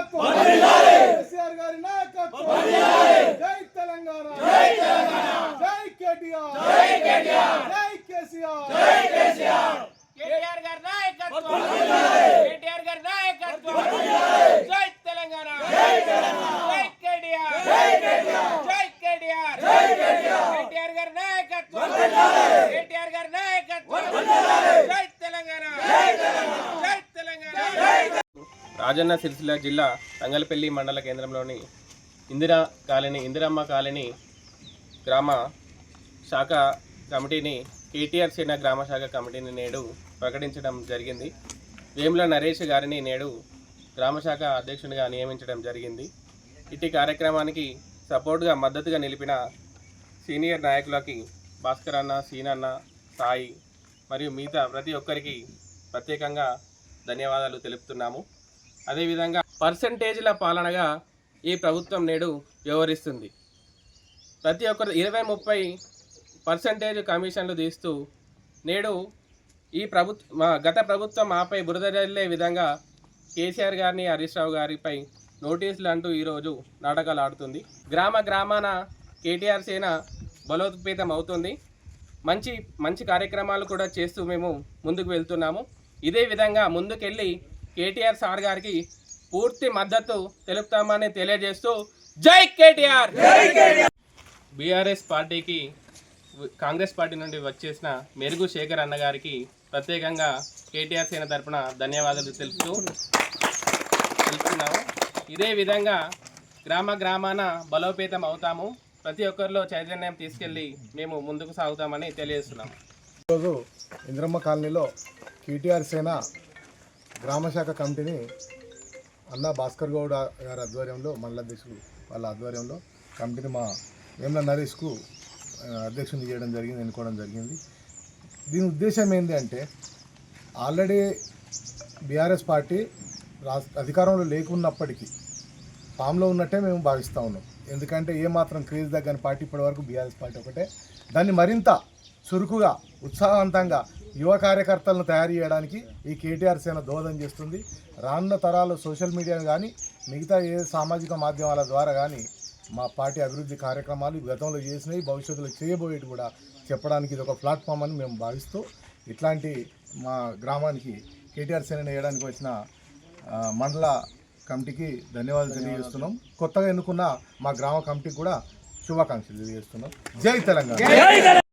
నాయకత్వం కేసీఆర్ గారి నాయకత్వం జై తెలంగాణ జై కేటీఆర్ జై కేసీఆర్ కేటీఆర్ గారి నాయకత్వం కేటీఆర్ గారి నాయకత్వం జై తెలంగాణ జై కేటీఆర్ జై కేటీఆర్ కేటీఆర్ గారి నాయకత్వం కేటీఆర్ గారి నాయకత్వం జై తెలంగాణ జై తెలంగాణ రాజన్న సిరిసిల్ల జిల్లా తంగలపల్లి మండల కేంద్రంలోని ఇందిరా కాలనీ ఇందిరమ్మ కాలనీ గ్రామ శాఖ కమిటీని కేటీఆర్ సేన గ్రామ శాఖ కమిటీని నేడు ప్రకటించడం జరిగింది. వేముల నరేష్ గారిని నేడు గ్రామ శాఖ అధ్యక్షునిగా నియమించడం జరిగింది. ఇట్టి కార్యక్రమానికి సపోర్ట్గా మద్దతుగా నిలిపిన సీనియర్ నాయకులకి భాస్కర్ అన్న సీనన్న సాయి మరియు మిగతా ప్రతి ఒక్కరికి ప్రత్యేకంగా ధన్యవాదాలు తెలుపుతున్నాము. అదేవిధంగా పర్సంటేజ్ల పాలనగా ఈ ప్రభుత్వం నేడు వ్యవహరిస్తుంది. ప్రతి ఒక్కరు ఇరవై ముప్పై పర్సంటేజ్ కమిషన్లు తీస్తూ నేడు ఈ ప్రభుత్వ గత ప్రభుత్వం ఆపై బురదల్లే విధంగా కేసీఆర్ గారిని హరీష్ రావు గారిపై నోటీసులు అంటూ ఈరోజు నాటకాలు ఆడుతుంది గ్రామ గ్రామాన కేటీఆర్ సేన బలోపేతం అవుతుంది. మంచి మంచి కార్యక్రమాలు కూడా చేస్తూ మేము ముందుకు వెళ్తున్నాము. ఇదే విధంగా ముందుకెళ్ళి కేటీఆర్ సార్ గారికి పూర్తి మద్దతు తెలుపుతామని తెలియజేస్తూ జై కేటీఆర్! బీఆర్ఎస్ పార్టీకి కాంగ్రెస్ పార్టీ నుండి వచ్చేసిన మెరుగు శేఖర్ అన్న గారికి ప్రత్యేకంగా కేటీఆర్ సేన తరపున ధన్యవాదాలు తెలుపుతూ తెలుపుతున్నాము. ఇదే విధంగా గ్రామ గ్రామాన బలోపేతం అవుతాము. ప్రతి ఒక్కరిలో చైతన్యం తీసుకెళ్ళి మేము ముందుకు సాగుతామని తెలియజేస్తున్నాము. ఈరోజు ఇంద్రమ్మ కాలనీలో కేటీఆర్ సేన గ్రామశాఖ కమిటీని అన్న భాస్కర్ గౌడ్ గారి ఆధ్వర్యంలో మండల అధ్యక్షుడు వాళ్ళ ఆధ్వర్యంలో కమిటీని మా వేమల నరేష్కు అధ్యక్షుని చేయడం జరిగింది ఎన్నుకోవడం జరిగింది. దీని ఉద్దేశం ఏంటి అంటే ఆల్రెడీ బీఆర్ఎస్ పార్టీ రాష్ట్ర అధికారంలో లేకున్నప్పటికీ ఫామ్లో ఉన్నట్టే మేము భావిస్తూ ఉన్నాం. ఎందుకంటే ఏ మాత్రం క్రేజ్ దగ్గర పార్టీ ఇప్పటివరకు బీఆర్ఎస్ పార్టీ ఒకటే. దాన్ని మరింత చురుకుగా ఉత్సాహవంతంగా యువ కార్యకర్తలను తయారు చేయడానికి ఈ కేటీఆర్ సేన దోహదం చేస్తుంది. రానున్న తరాలు సోషల్ మీడియా కానీ మిగతా ఏ సామాజిక మాధ్యమాల ద్వారా కానీ మా పార్టీ అభివృద్ధి కార్యక్రమాలు గతంలో చేసినవి భవిష్యత్తులో చేయబోయేటి కూడా చెప్పడానికి ఇది ఒక ప్లాట్ఫామ్ అని మేము భావిస్తూ ఇట్లాంటి మా గ్రామానికి కేటీఆర్ సేన వేయడానికి వచ్చిన మండల కమిటీకి ధన్యవాదాలు తెలియజేస్తున్నాం. కొత్తగా ఎన్నుకున్న మా గ్రామ కమిటీకి కూడా శుభాకాంక్షలు తెలియజేస్తున్నాం. జై తెలంగాణ!